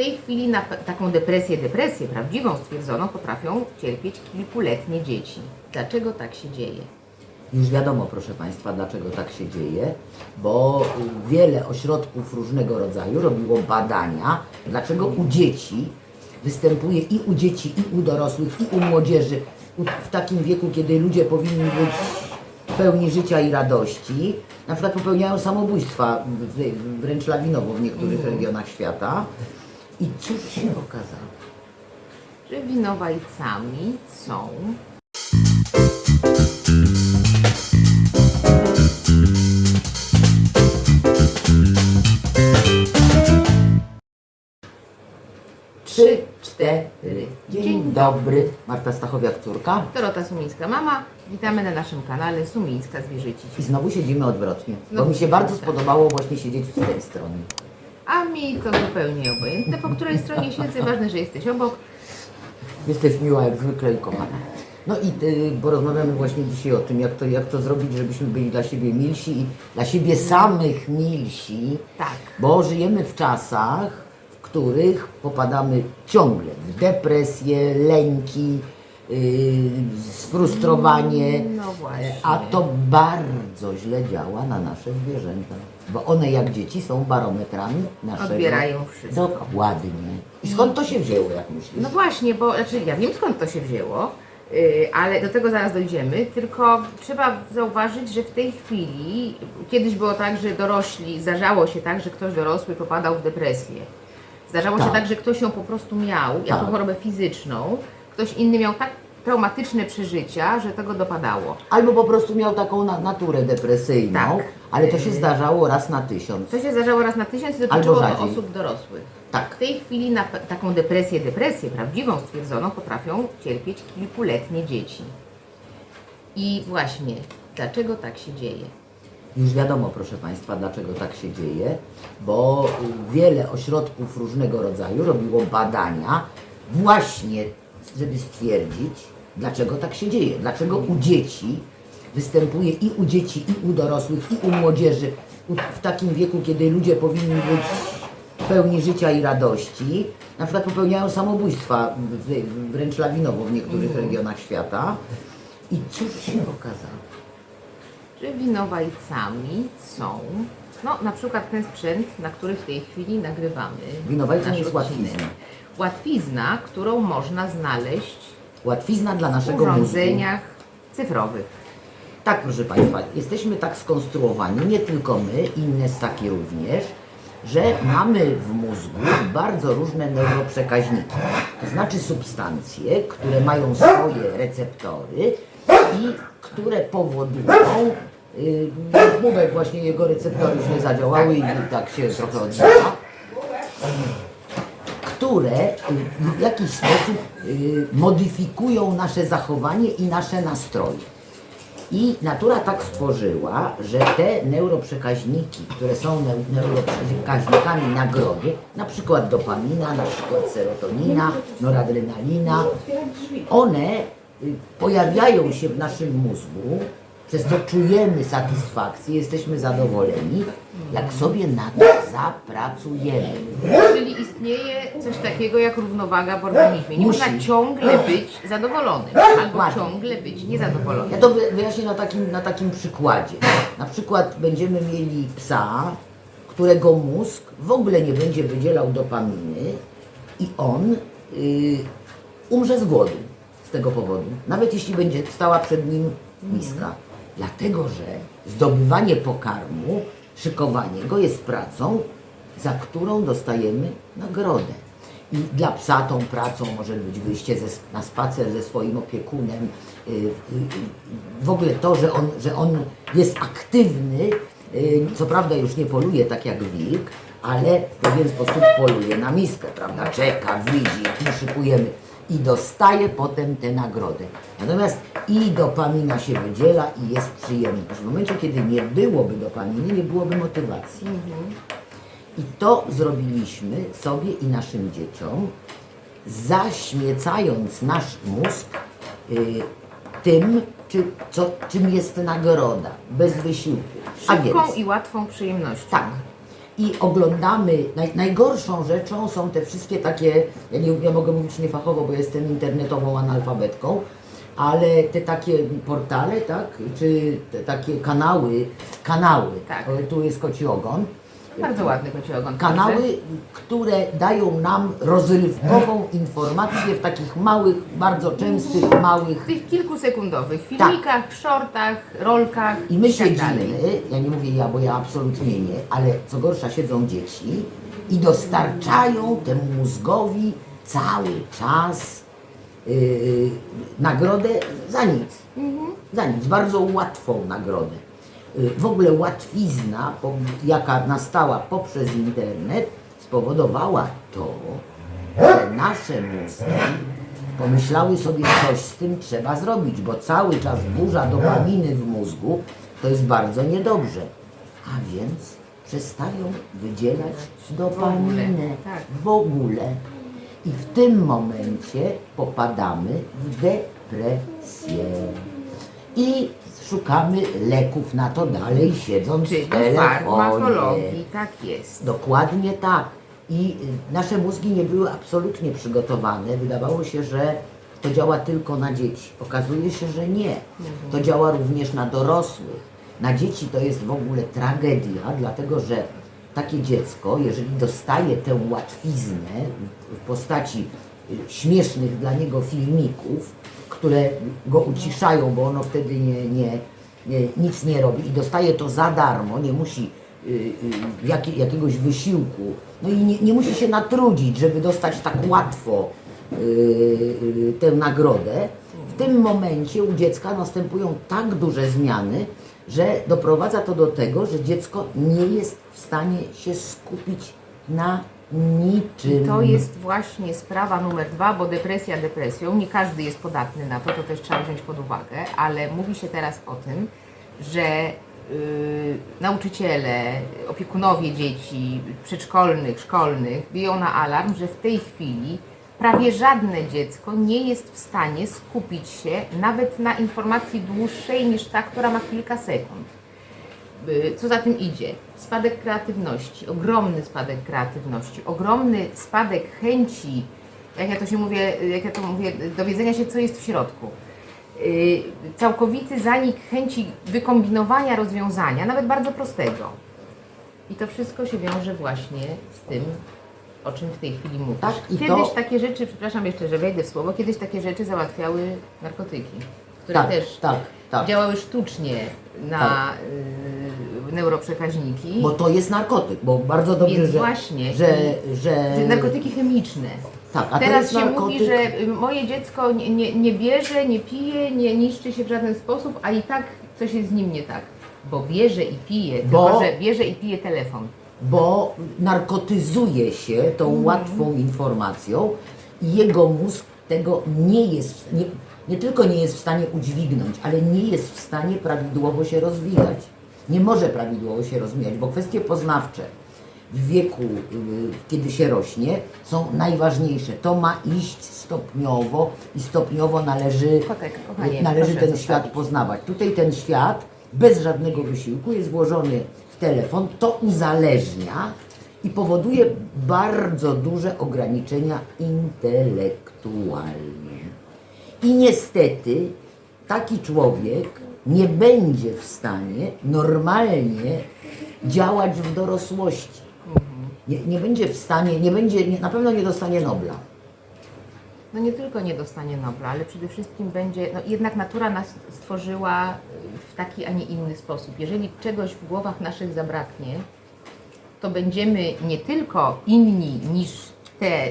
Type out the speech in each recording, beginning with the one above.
tej chwili na taką depresję, depresję prawdziwą stwierdzoną potrafią cierpieć kilkuletnie dzieci. Dlaczego tak się dzieje? Już wiadomo, proszę Państwa, dlaczego tak się dzieje, bo wiele ośrodków różnego rodzaju robiło badania, dlaczego u dzieci występuje i u dzieci, i u dorosłych, i u młodzieży w takim wieku, kiedy ludzie powinni być w pełni życia i radości, na przykład popełniają samobójstwa wręcz lawinowo w niektórych regionach świata. I cóż się okazało? Że winowajcami są Trzy, cztery. Dzień dobry. Marta Stachowiak, córka. Dorota Sumińska mama. Witamy na naszym kanale Sumińska Zwierzyci. I znowu siedzimy odwrotnie, bo No, mi się bardzo tak. spodobało właśnie siedzieć z tej strony. A mi to zupełnie obojętne, po której stronie siedzę, ważne, że jesteś obok. Jesteś miła jak zwykle i kochana. No i ty, bo rozmawiamy właśnie dzisiaj o tym, jak to, jak to zrobić, żebyśmy byli dla siebie milsi i dla siebie samych milsi, Tak. bo żyjemy w czasach, w których popadamy ciągle w depresję, lęki, yy, sfrustrowanie, No właśnie. a to bardzo źle działa na nasze zwierzęta, bo one jak dzieci są barometrami naszego... Odbierają wszystko. Dokładnie. I skąd to się wzięło, jak myślisz? No właśnie, bo znaczy ja wiem skąd to się wzięło, yy, ale do tego zaraz dojdziemy, tylko trzeba zauważyć, że w tej chwili, kiedyś było tak, że dorośli, zdarzało się tak, że ktoś dorosły popadał w depresję. Zdarzało się Tak. tak, że ktoś ją po prostu miał jako Tak. chorobę fizyczną, ktoś inny miał tak traumatyczne przeżycia, że tego dopadało. Albo po prostu miał taką na, naturę depresyjną, Tak. ale to się zdarzało raz na tysiąc. To się zdarzało raz na tysiąc i Albo dotyczyło rzadziej. osób dorosłych. Tak. W tej chwili na pe- taką depresję, depresję prawdziwą stwierdzoną potrafią cierpieć kilkuletnie dzieci. I właśnie, dlaczego tak się dzieje? Już wiadomo, proszę Państwa, dlaczego tak się dzieje, bo y, wiele ośrodków różnego rodzaju robiło badania właśnie, żeby stwierdzić, dlaczego tak się dzieje. Dlaczego u dzieci występuje i u dzieci, i u dorosłych, i u młodzieży w takim wieku, kiedy ludzie powinni być w pełni życia i radości, na przykład popełniają samobójstwa wręcz lawinowo w niektórych regionach świata. I cóż się okazało? Że winowajcami są, no na przykład ten sprzęt, na który w tej chwili nagrywamy. Winowajcą jest łatwizna. Łatwizna, którą można znaleźć Łatwizna dla w naszego mózgu. urządzeniach cyfrowych. Tak, proszę Państwa, jesteśmy tak skonstruowani, nie tylko my, inne ssaki również, że mamy w mózgu bardzo różne neuroprzekaźniki. To znaczy substancje, które mają swoje receptory i które powodują, yy, Bubek właśnie jego receptory nie zadziałały i tak się trochę odzywa które y, w jakiś sposób y, modyfikują nasze zachowanie i nasze nastroje. I natura tak stworzyła, że te neuroprzekaźniki, które są neu- neuroprzekaźnikami nagrody, na przykład dopamina, na przykład serotonina, noradrenalina, one y, pojawiają się w naszym mózgu, przez co czujemy satysfakcję, jesteśmy zadowoleni, jak sobie na to zapracujemy. Czyli istnieje coś takiego jak równowaga w organizmie. Nie Musi. można ciągle być zadowolonym albo Ładnie. ciągle być niezadowolonym. Ja to wy- wyjaśnię na takim, na takim przykładzie. Na przykład będziemy mieli psa, którego mózg w ogóle nie będzie wydzielał dopaminy i on y, umrze z głodu z tego powodu. Nawet jeśli będzie stała przed nim miska. Dlatego, że zdobywanie pokarmu, szykowanie go jest pracą, za którą dostajemy nagrodę. I dla psa tą pracą może być wyjście ze, na spacer ze swoim opiekunem. y, y, y, W ogóle to, że on, że on jest aktywny, co prawda już nie poluje tak jak wilk, ale w pewien sposób poluje na miskę, prawda? Czeka, widzi, szykujemy i dostaje potem tę nagrodę. Natomiast i dopamina się wydziela i jest przyjemność. W momencie, kiedy nie byłoby dopaminy, nie byłoby motywacji. I to zrobiliśmy sobie i naszym dzieciom, zaśmiecając nasz mózg y, tym, czy, co, czym jest nagroda, bez wysiłku. Szybką i łatwą przyjemnością. tak. I oglądamy, naj, najgorszą rzeczą są te wszystkie takie, ja, nie, ja mogę mówić niefachowo, bo jestem internetową analfabetką, ale te takie portale, tak, czy takie kanały, kanały, Tak. tu jest koci ogon, Bardzo ładny koci ogon. kanały, które dają nam rozrywkową informację w takich małych, bardzo częstych, małych W tych kilkusekundowych filmikach, shortach, rolkach I my tak siedzimy, dalej. ja nie mówię ja, bo ja absolutnie nie, ale co gorsza siedzą dzieci i dostarczają temu mózgowi cały czas yy, nagrodę za nic. Za nic, bardzo łatwą nagrodę. Yy, w ogóle łatwizna, jaka nastała poprzez internet, spowodowała to, że nasze mózgi pomyślały sobie, coś z tym trzeba zrobić, bo cały czas burza dopaminy w mózgu to jest bardzo niedobrze. A więc przestają wydzielać dopaminę tak. w ogóle. I w tym momencie popadamy w depresję. I szukamy leków na to dalej, siedząc Czyli w telefonie. tak jest. Dokładnie tak. I y, nasze mózgi nie były absolutnie przygotowane. Wydawało się, że to działa tylko na dzieci. Okazuje się, że nie. To działa również na dorosłych. Na dzieci to jest w ogóle tragedia, dlatego że takie dziecko, jeżeli dostaje tę łatwiznę w- w postaci y, śmiesznych dla niego filmików, które go uciszają, bo ono wtedy nie, nie, nie, nic nie robi i dostaje to za darmo, nie musi y, y, jakie, jakiegoś wysiłku, no i nie, nie musi się natrudzić, żeby dostać tak łatwo y, y, tę nagrodę. W tym momencie u dziecka następują tak duże zmiany, że doprowadza to do tego, że dziecko nie jest w stanie się skupić na niczym. To jest właśnie sprawa numer dwa, bo depresja depresją, nie każdy jest podatny na to, to też trzeba wziąć pod uwagę, ale mówi się teraz o tym, że yy, nauczyciele, opiekunowie dzieci przedszkolnych, szkolnych biją na alarm, że w tej chwili prawie żadne dziecko nie jest w stanie skupić się nawet na informacji dłuższej niż ta, która ma kilka sekund. Y, co za tym idzie? Spadek kreatywności, ogromny spadek kreatywności, ogromny spadek chęci, jak ja to się mówię, jak ja to mówię, dowiedzenia się, co jest w środku. Y, Całkowity zanik chęci wykombinowania rozwiązania, nawet bardzo prostego. I to wszystko się wiąże właśnie z tym, o czym w tej chwili mówisz. Tak, kiedyś to- takie rzeczy, przepraszam jeszcze, że wejdę w słowo, kiedyś takie rzeczy załatwiały narkotyki, które Tak, też tak, tak. działały sztucznie na y, neuroprzekaźniki. Bo to jest narkotyk, bo bardzo dobrze, Więc że, właśnie. że, że, Że narkotyki chemiczne. tak, a Teraz się narkotyk, mówi, że y, moje dziecko nie, nie, nie bierze, nie pije, nie niszczy się w żaden sposób, a i tak coś jest z nim nie tak. Bo bierze i pije, Bo- tylko że bierze i pije telefon. bo narkotyzuje się tą Mhm. łatwą informacją i jego mózg tego nie jest, nie, nie tylko nie jest w stanie udźwignąć, ale nie jest w stanie prawidłowo się rozwijać. Nie może prawidłowo się rozwijać, bo kwestie poznawcze w wieku, y, kiedy się rośnie, są najważniejsze. To ma iść stopniowo i stopniowo należy, Kotek, kochanie, należy proszę ten świat zostawić. poznawać. Tutaj ten świat bez żadnego wysiłku jest włożony w telefon, to uzależnia i powoduje bardzo duże ograniczenia intelektualne. I niestety taki człowiek nie będzie w stanie normalnie działać w dorosłości. Nie, nie będzie w stanie, nie będzie, nie, na pewno nie dostanie Nobla. No nie tylko nie dostanie Nobla, ale przede wszystkim będzie, no jednak natura nas stworzyła y, w taki, a nie inny sposób. Jeżeli czegoś w głowach naszych zabraknie, to będziemy nie tylko inni niż te,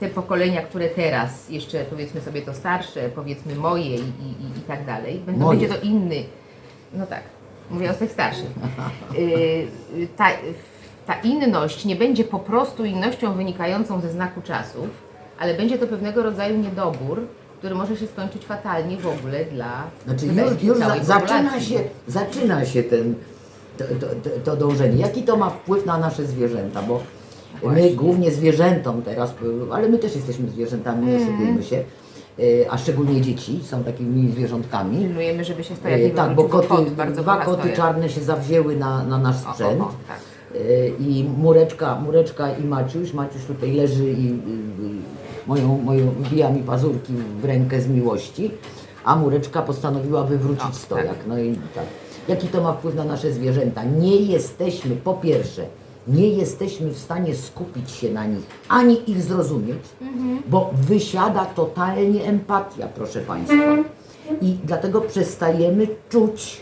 te pokolenia, które teraz, jeszcze powiedzmy sobie to starsze, powiedzmy moje i, i, i, tak dalej, będą, Moje. będzie to inny, no tak, mówię o tych starszych. Y, ta, ta inność nie będzie po prostu innością wynikającą ze znaku czasów, ale będzie to pewnego rodzaju niedobór, który może się skończyć fatalnie w ogóle dla Znaczy już, już za, całej zaczyna, populacji. się, zaczyna się ten, to, to, to, to dążenie. Jaki to ma wpływ na nasze zwierzęta? Bo my głównie zwierzętom teraz, ale my też jesteśmy zwierzętami, nie Mhm. oszukujmy się, y, a szczególnie dzieci są takimi zwierzątkami. Pilnujemy, żeby się stojak nie Tak, bo koty, kot bardzo dwa koty czarne się zawzięły na, na nasz O, sprzęt. o, o, tak. y, i Mureczka, Mureczka i Maciuś, Maciuś tutaj leży i y, moją, moją wbija mi pazurki w rękę z miłości, a Mureczka postanowiła wywrócić O, stojak. tak. No i tak. Jaki to ma wpływ na nasze zwierzęta? Nie jesteśmy, po pierwsze, nie jesteśmy w stanie skupić się na nich, ani ich zrozumieć, bo wysiada totalnie empatia, proszę Państwa. I dlatego przestajemy czuć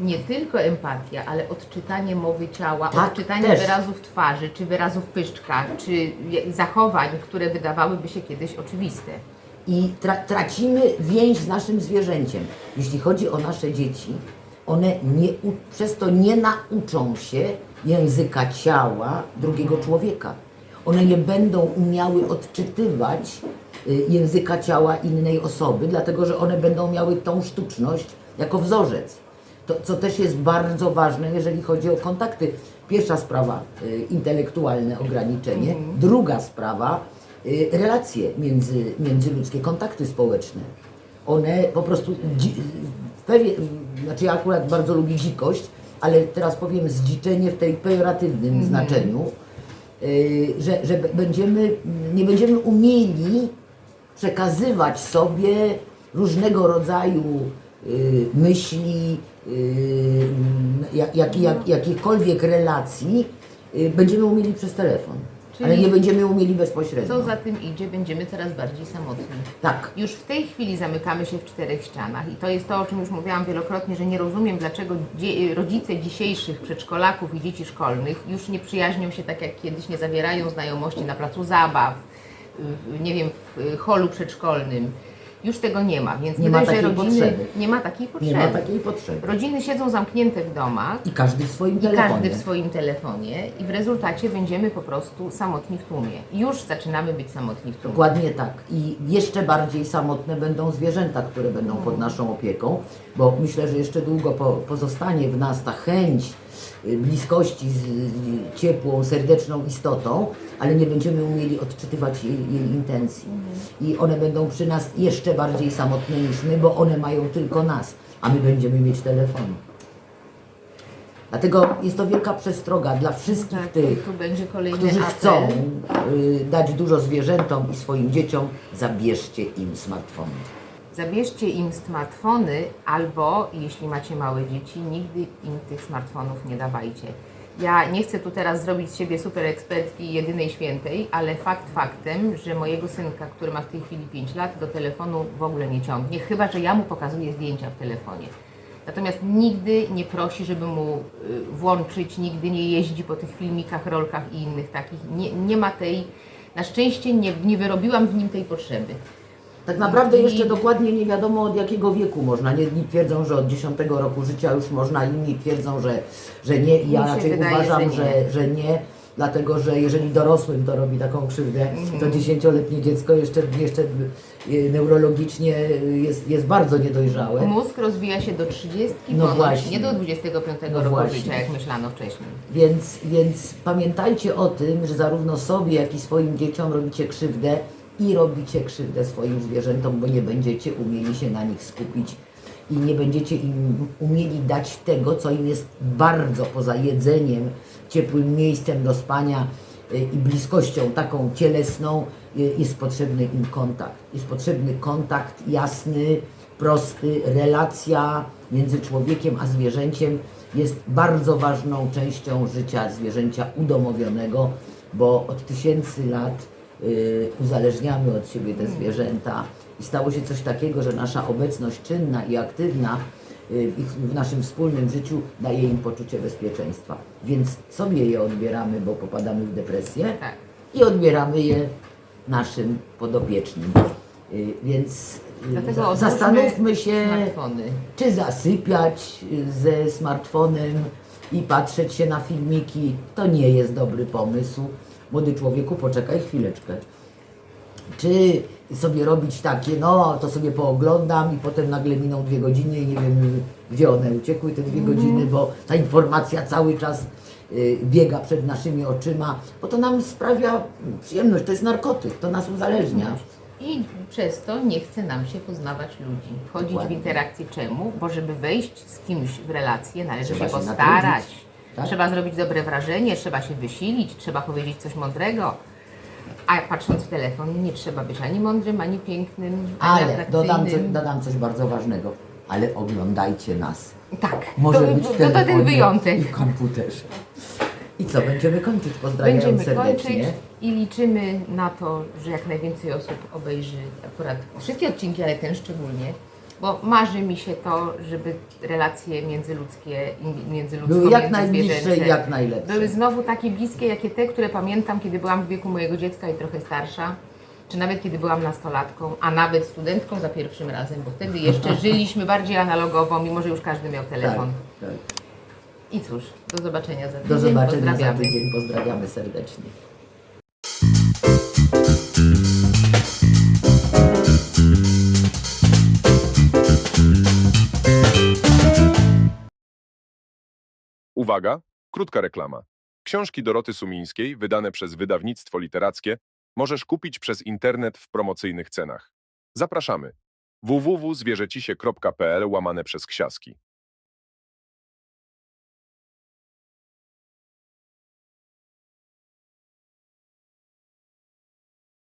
Nie tylko empatia, ale odczytanie mowy ciała, Tak, odczytanie też. wyrazów twarzy, czy wyrazów pyszczka, czy zachowań, które wydawałyby się kiedyś oczywiste. i tra tracimy więź z naszym zwierzęciem. Jeśli chodzi o nasze dzieci, one nie, przez to nie nauczą się języka ciała drugiego człowieka. One nie będą umiały odczytywać y, języka ciała innej osoby, dlatego że one będą miały tą sztuczność jako wzorzec. To, co też jest bardzo ważne, jeżeli chodzi o kontakty. Pierwsza sprawa, y, intelektualne ograniczenie. Druga sprawa, y, relacje między, międzyludzkie, kontakty społeczne. One po prostu, pewien, znaczy ja akurat bardzo lubię dzikość, ale teraz powiem zdziczenie w tej pejoratywnym znaczeniu, y, że, że będziemy, nie będziemy umieli przekazywać sobie różnego rodzaju y, myśli, y, jak, jak, jak, jakichkolwiek relacji, będziemy umieli przez telefon, Czyli- ale nie będziemy umieli bezpośrednio. Co za tym idzie, będziemy coraz bardziej samotni. Tak. Już w tej chwili zamykamy się w czterech ścianach i to jest to, o czym już mówiłam wielokrotnie, że nie rozumiem, dlaczego rodzice dzisiejszych przedszkolaków i dzieci szkolnych już nie przyjaźnią się tak jak kiedyś, nie zawierają znajomości na placu zabaw, nie wiem, w holu przedszkolnym. Już tego nie ma, więc Nie nie ma dość, takiej rodziny potrzeby. nie ma takiej Nie potrzeby. ma takiej potrzeby. Rodziny siedzą zamknięte w domach, I każdy w swoim i telefonie. każdy w swoim telefonie i w rezultacie będziemy po prostu samotni w tłumie. Już zaczynamy być samotni w tłumie. Dokładnie tak. I jeszcze bardziej samotne będą zwierzęta, które będą pod naszą opieką, bo myślę, że jeszcze długo po, pozostanie w nas ta chęć bliskości z ciepłą, serdeczną istotą, ale nie będziemy umieli odczytywać jej, jej intencji. I one będą przy nas jeszcze bardziej samotne niż my, bo one mają tylko nas, a my będziemy mieć telefon. Dlatego jest to wielka przestroga dla wszystkich Tak, tych, którzy apel. chcą y, dać dużo zwierzętom i swoim dzieciom, zabierzcie im smartfony. Zabierzcie im smartfony, albo jeśli macie małe dzieci, nigdy im tych smartfonów nie dawajcie. Ja nie chcę tu teraz zrobić z siebie super ekspertki jedynej świętej, ale fakt faktem, że mojego synka, który ma w tej chwili 5 lat, do telefonu w ogóle nie ciągnie, chyba że ja mu pokazuję zdjęcia w telefonie. Natomiast nigdy nie prosi, żeby mu y, włączyć, nigdy nie jeździ po tych filmikach, rolkach i innych takich. Nie, nie ma tej, na szczęście nie, nie wyrobiłam w nim tej potrzeby. Tak naprawdę jeszcze dokładnie nie wiadomo od jakiego wieku można. Jedni twierdzą, że od 10 roku życia już można, inni twierdzą, że, że nie. I ja Mi się raczej wydaje, uważam, że że, nie. że nie. Dlatego, że jeżeli dorosłym to robi taką krzywdę, Mhm. to dziesięcioletnie dziecko jeszcze, jeszcze y, neurologicznie jest, jest bardzo niedojrzałe. Mózg rozwija się do 30, No ponoć, właśnie. nie do 25 No roku właśnie. życia, jak myślano wcześniej. Więc, więc pamiętajcie o tym, że zarówno sobie, jak i swoim dzieciom robicie krzywdę i robicie krzywdę swoim zwierzętom, bo nie będziecie umieli się na nich skupić i nie będziecie im umieli dać tego, co im jest bardzo poza jedzeniem, ciepłym miejscem do spania y, i bliskością taką cielesną, y, jest potrzebny im kontakt. Jest potrzebny kontakt jasny, prosty, relacja między człowiekiem a zwierzęciem jest bardzo ważną częścią życia zwierzęcia udomowionego, bo od tysięcy lat uzależniamy od siebie te zwierzęta i stało się coś takiego, że nasza obecność czynna i aktywna y, w, ich, w naszym wspólnym życiu daje im poczucie bezpieczeństwa. Więc sobie je odbieramy, bo popadamy w depresję Tak. i odbieramy je naszym podopiecznym. Y, Więc y, Dlatego zastanówmy się, Smartfony. czy zasypiać y, ze smartfonem i patrzeć się na filmiki. To nie jest dobry pomysł. Młody człowieku, poczekaj chwileczkę. Czy sobie robić takie, no to sobie pooglądam i potem nagle miną dwie godziny i nie wiem gdzie one uciekły te dwie godziny, bo ta informacja cały czas y, biega przed naszymi oczyma, bo to nam sprawia przyjemność, to jest narkotyk, to nas uzależnia. I przez to nie chce nam się poznawać ludzi, wchodzić Dokładnie. w interakcję. Czemu? Bo żeby wejść z kimś w relację, należy Trzeba się się postarać. natrudzić. Tak. Trzeba zrobić dobre wrażenie, trzeba się wysilić, trzeba powiedzieć coś mądrego. A patrząc w telefon, nie trzeba być ani mądrym, ani pięknym, ani Ale dodam, co, atrakcyjnym. dodam coś bardzo ważnego. Ale oglądajcie nas. Tak, Może to, być to, w to ten telefonie wyjątek. I w komputerze. I co, będziemy kończyć. Pozdrawiam Będziemy serdecznie. kończyć i liczymy na to, że jak najwięcej osób obejrzy akurat wszystkie odcinki, ale ten szczególnie, bo marzy mi się to, żeby relacje międzyludzkie, i międzyludzko, Były jak najbliższe i jak najlepsze. Były znowu takie bliskie, jakie te, które pamiętam, kiedy byłam w wieku mojego dziecka i trochę starsza, czy nawet kiedy byłam nastolatką, a nawet studentką za pierwszym razem, bo wtedy jeszcze żyliśmy bardziej analogowo, mimo że już każdy miał Tak, telefon. tak. I cóż, do zobaczenia za tydzień. Do zobaczenia za tydzień. Pozdrawiamy serdecznie. Uwaga, krótka reklama. Książki Doroty Sumińskiej, wydane przez wydawnictwo literackie, możesz kupić przez internet w promocyjnych cenach. Zapraszamy. www.zwierzecisie.pl łamane przez ksiaski.